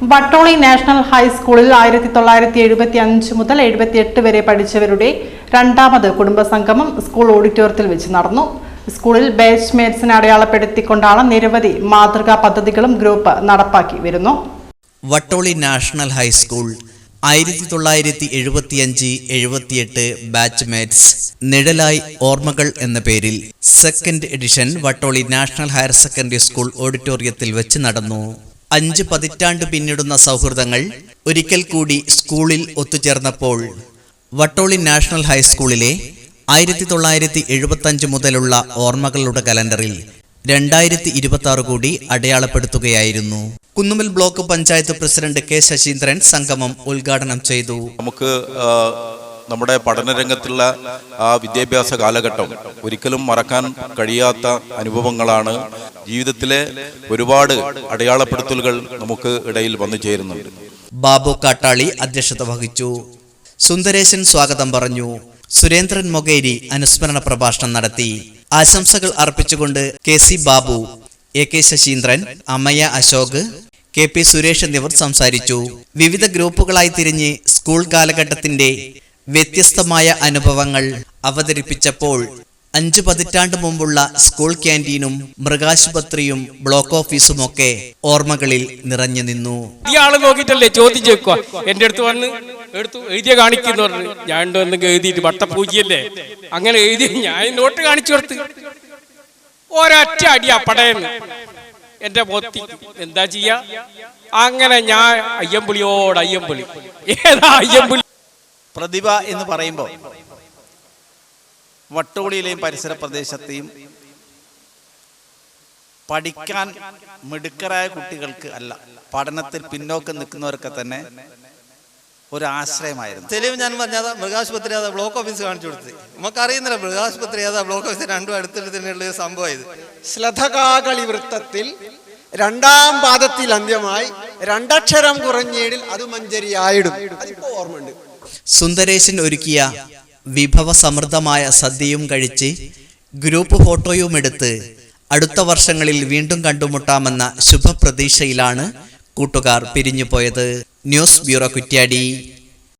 Vattoli national ഹൈസ്കൂളിൽ ആയിരത്തി തൊള്ളായിരത്തി എഴുപത്തി അഞ്ച് മുതൽ എഴുപത്തിയെട്ട് വരെ പഠിച്ചവരുടെ രണ്ടാമത് കുടുംബസംഗമം സ്കൂൾ ഓഡിറ്റോറിയത്തിൽ വെച്ച് നടന്നു. സ്കൂളിൽ ബാച്ച്മേറ്റ്സിനെ അടയാളപ്പെടുത്തിക്കൊണ്ടാണ് നിരവധി മാതൃകാ പദ്ധതികളും ഗ്രൂപ്പ് നടപ്പാക്കി വരുന്നു. വട്ടോളി നാഷണൽ ഹൈസ്കൂൾ ആയിരത്തി തൊള്ളായിരത്തി എഴുപത്തിയഞ്ച് എഴുപത്തിയെട്ട് ബാച്ച്മേറ്റ്സ് നിഴലായി ഓർമ്മകൾ എന്ന പേരിൽ second edition Vattoli national higher secondary school ഓഡിറ്റോറിയത്തിൽ വെച്ച് നടന്നു. അഞ്ച് പതിറ്റാണ്ട് പിന്നിടുന്ന സൗഹൃദങ്ങൾ ഒരിക്കൽ കൂടി സ്കൂളിൽ ഒത്തുചേർന്നപ്പോൾ വട്ടോളി നാഷണൽ ഹൈസ്കൂളിലെ ആയിരത്തി തൊള്ളായിരത്തി എഴുപത്തഞ്ച് മുതലുള്ള ഓർമ്മകളുടെ കലണ്ടറിൽ രണ്ടായിരത്തി ഇരുപത്തി ആറ് കൂടി അടയാളപ്പെടുത്തുകയായിരുന്നു. Kunnummal block panchayat president K Sasheendran സംഗമം ഉദ്ഘാടനം ചെയ്തു. നമുക്ക് നമ്മുടെ പഠനരംഗത്തുള്ള ആ വിദ്യാഭ്യാസ കാലഘട്ടം ഒരിക്കലും മറക്കാൻ കഴിയാത്ത അനുഭവങ്ങളാണ് ജീവിതത്തിലെ ഒരുപാട് അടയാളപ്പെടുത്തലുകൾ നമുക്ക് ഇടയിൽ വന്നു ചേരുന്നുണ്ട്. ബാബു കാട്ടാളി അധ്യക്ഷത വഹിച്ചു. സുന്ദരേശൻ സ്വാഗതം പറഞ്ഞു. സുരേന്ദ്രൻ മൊകേരി അനുസ്മരണ പ്രഭാഷണം നടത്തി. ആശംസകൾ അർപ്പിച്ചുകൊണ്ട് K C Babu A K Saseendran അമ്മയ Ashok K P Suresh എന്നിവർ സംസാരിച്ചു. വിവിധ ഗ്രൂപ്പുകളായി തിരിഞ്ഞ് സ്കൂൾ കാലഘട്ടത്തിന്റെ വ്യത്യസ്തമായ അനുഭവങ്ങൾ അവതരിപ്പിച്ചപ്പോൾ അഞ്ചു പതിറ്റാണ്ട് മുമ്പുള്ള സ്കൂൾ ക്യാന്റീനും മൃഗാശുപത്രിയും ബ്ലോക്ക് ഓഫീസും ഒക്കെ ഓർമ്മകളിൽ നിറഞ്ഞു നിന്നു. നോക്കിട്ടല്ലേ ചോദ്യം ചോദിക്കുക? എന്റെ അടുത്ത് വന്ന് എടുത്തു എഴുതിയ കാണിക്കുന്നു പറഞ്ഞു. ഞാൻ എന്തെങ്കിലും എഴുതിയിട്ട് വട്ടപ്പൂജിയല്ലേ അങ്ങനെ എഴുതി ഞാൻ നോട്ട് കാണിച്ചു കൊടുത്ത്. ഒരൊറ്റ അടി പടയെന്ന് എന്റെ മൊത്തി എന്താ ചെയ്യാ? അങ്ങനെ ഞാൻ അയ്യമ്പുളിയോട് അയ്യമ്പുളി. ഏതാ അയ്യമ്പുളി? പ്രതിഭ എന്ന് പറയുമ്പോൾ വട്ടോളിയിലെയും പരിസര പ്രദേശത്തെയും പഠിക്കാൻ മിടുക്കരായ കുട്ടികൾക്ക് അല്ല പഠനത്തിൽ പിന്നോക്കം നിൽക്കുന്നവർക്ക് തന്നെ ഒരു ആശ്രയമായിരുന്നു തെളിവ് ഞാൻ പറഞ്ഞാൽ മൃഗാശുപത്രി അതാ ബ്ലോക്ക് ഓഫീസ് കാണിച്ചു കൊടുത്ത്. നമുക്കറിയുന്നില്ല മൃഗാശുപത്രി അതാ ബ്ലോക്ക് ഓഫീസ് രണ്ടും അടുത്തിട്ട് തന്നെയുള്ള സംഭവം ഇത്. ശ്ലഥകാകളി വൃത്തത്തിൽ രണ്ടാം പാദത്തിൽ അന്ത്യമായി രണ്ടക്ഷരം കുറഞ്ഞേടിൽ അത് മഞ്ചരിയായിടും. അതിപ്പോ ഓർമ്മയുണ്ട്. സുന്ദരേശൻ ഒരുക്കിയ വിഭവ സമൃദ്ധമായ സദ്യയും കഴിച്ച് ഗ്രൂപ്പ് ഫോട്ടോയും എടുത്ത് അടുത്ത വർഷങ്ങളിൽ വീണ്ടും കണ്ടുമുട്ടാമെന്ന ശുഭപ്രതീക്ഷയിലാണ് കൂട്ടുകാർ പിരിഞ്ഞുപോയത്. News bureau Kuttiadi.